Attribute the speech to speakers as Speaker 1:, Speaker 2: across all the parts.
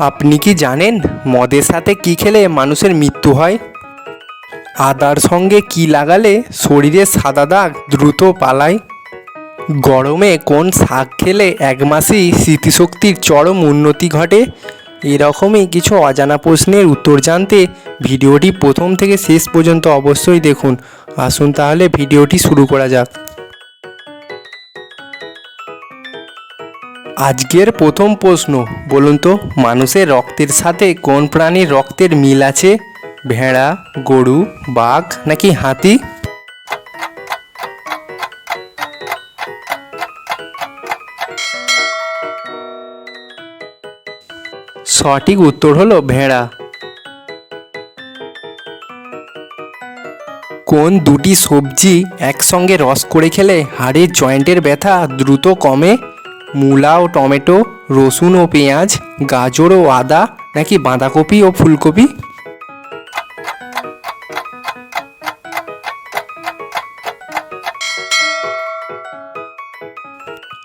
Speaker 1: আপনি কি জানেন মদের সাথে কি খেলে মানুষের মৃত্যু হয়? আদার সঙ্গে কি লাগালে শরীরে সাদা দাগ দ্রুত পালায়? গরমে কোন শাক খেলে এক মাসেই স্মৃতিশক্তির চরম উন্নতি ঘটে? এরকমই কিছু অজানা প্রশ্নের উত্তর জানতে ভিডিওটি প্রথম থেকে শেষ পর্যন্ত অবশ্যই দেখুন। আসুন তাহলে ভিডিওটি শুরু করা যাক। আজকের প্রথম প্রশ্ন, বলুন তো, মানুষের রক্তের সাথে কোন প্রাণীর রক্তের মিল আছে? ভেড়া, গরু, বাঘ নাকি হাতি? সঠিক উত্তর হলো ভেড়া। কোন দুটি সবজি একসঙ্গে রস করে খেলে হাড়ের জয়েন্টের ব্যথা দ্রুত কমে? মূলা ও টমেটো, রসুন ও পেঁয়াজ, গাজর ও আদা, নাকি বাঁধাকপি ও ফুলকপি?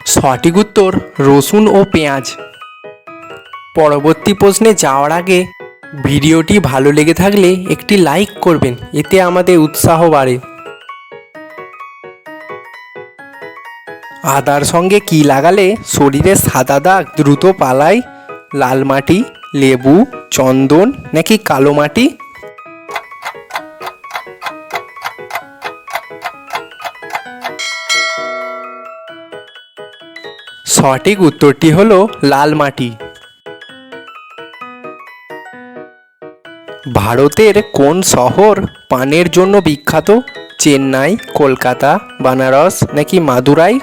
Speaker 1: সঠিক উত্তর, রসুন ও পেঁয়াজ। পরবর্তী প্রশ্নে যাওয়ার আগে, ভিডিওটি ভালো লেগে থাকলে একটি লাইক করবেন, এতে আমাদের উৎসাহ বাড়ে। আদার সঙ্গে কি লাগালে শরীরে সাদা দাগ দ্রুত পালায়? লাল মাটি, লেবু, চন্দন, নাকি কালো মাটি? সঠিক উত্তরটি হল লাল মাটি। ভারতের কোন শহর পানের জন্য বিখ্যাত? চেন্নাই, কলকাতা, বানারস, নাকি মাদুরাই?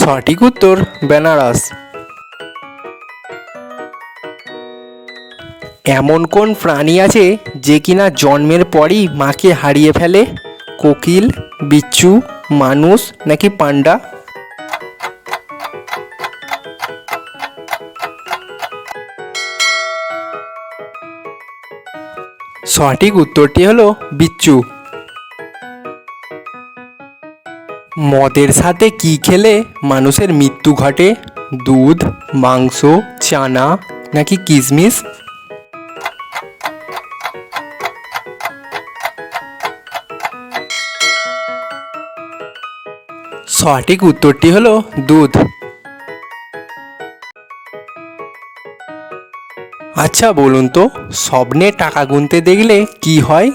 Speaker 1: সঠিক উত্তর, বেনারস। এমন কোন প্রাণী আছে যে কিনা জন্মের পরই মাকে হারিয়ে ফেলে? কোকিল, বিচ্ছু, মানুষ নাকি পান্ডা? সঠিক উত্তরটি হলো বিচ্ছু। মদের সাথে কি খেলে মানুষের মৃত্যু ঘটে? দুধ, মাংস, চানা, নাকি কিশমিশ সঠিক উত্তরটি হলো দুধ। আচ্ছা বলুন তো, স্বপ্নে টাকা গুনতে দেখলে কি হয়?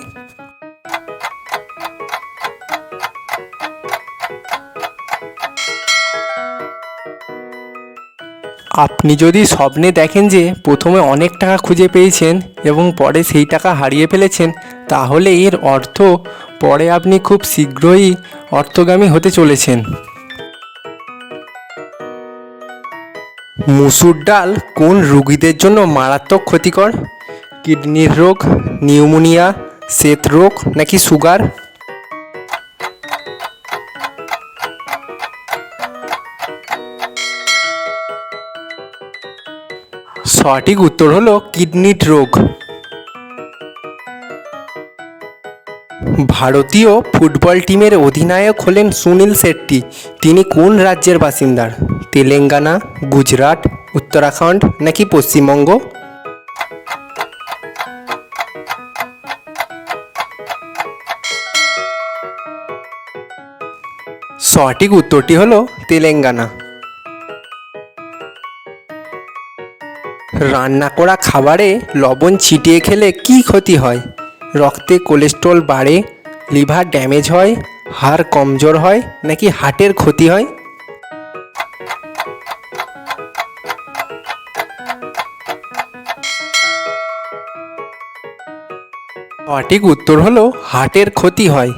Speaker 1: আপনি যদি স্বপ্নে দেখেন যে প্রথমে অনেক টাকা খুঁজে পেয়েছেন এবং পরে সেই টাকা হারিয়ে ফেলেছেন, তাহলে এর অর্থ পরে আপনি খুব শীঘ্রই অর্থগামী হতে চলেছেন। মুসুর ডাল কোন রোগীদের জন্য মারাত্মক ক্ষতিকর? কিডনির রোগ, নিউমোনিয়া, শ্বেত রোগ নাকি সুগার? সঠিক উত্তর হলো কিডনির রোগ। ভারতীয় ফুটবল টিমের অধিনায়ক হলেন সুনীল শেট্টি। তিনি কোন রাজ্যের বাসিন্দার তেলেঙ্গানা, গুজরাট, উত্তরাখণ্ড নাকি পশ্চিমবঙ্গ? সঠিক উত্তরটি হলো তেলেঙ্গানা। রান্না করা খাবারে লবণ ছিটিয়ে খেলে কি ক্ষতি হয়? রক্তে কোলেস্ট্রল বাড়ে, লিভার ড্যামেজ হয়, হাড় কমজোর হয়, নাকি হার্টের ক্ষতি হয়? সঠিক উত্তর হলো হার্টের ক্ষতি হয়।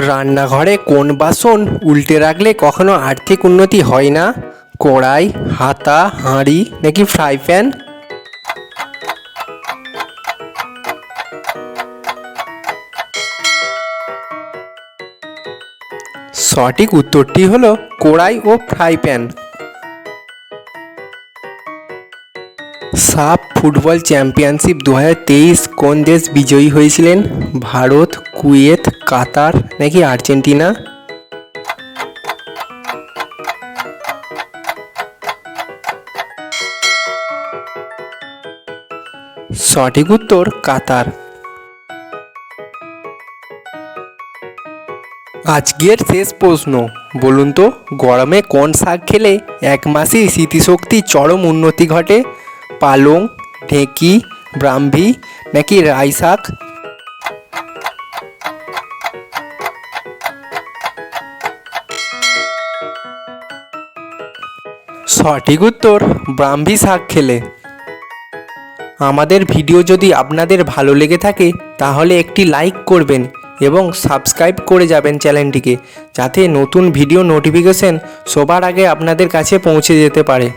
Speaker 1: রান্নাঘরে কোন বাসন উল্টে রাখলে কখনো আর্থিক উন্নতি হয় না? কড়াই, হাতা, হাঁড়ি, নাকি ফ্রাই প্যান? সঠিক উত্তরটি হলো কড়াই ও fry pan. SAFF football championship দু কোন দেশ বিজয়ী হয়েছিলেন? ভারত, কুয়েত, কাতার নাকি আর্জেন্টিনা? সঠিক উত্তর কাতার। আজকের শেষ প্রশ্ন, বলুন তো গরমে কোন শাক খেলে এক মাসেই স্মৃতিশক্তি চরম উন্নতি ঘটে? পালং, ঢেঁকি, ব্রাহ্মী, নাকি রাই শাক? সঠিক উত্তর, ব্রাহ্মী শাক খেলে। আমাদের ভিডিও যদি আপনাদের ভালো লেগে থাকে, তাহলে একটি লাইক করবেন এবং সাবস্ক্রাইব করে যাবেন চ্যানেলটিকে, যাতে নতুন ভিডিও নোটিফিকেশন সবার আগে আপনাদের কাছে পৌঁছে যেতে পারে।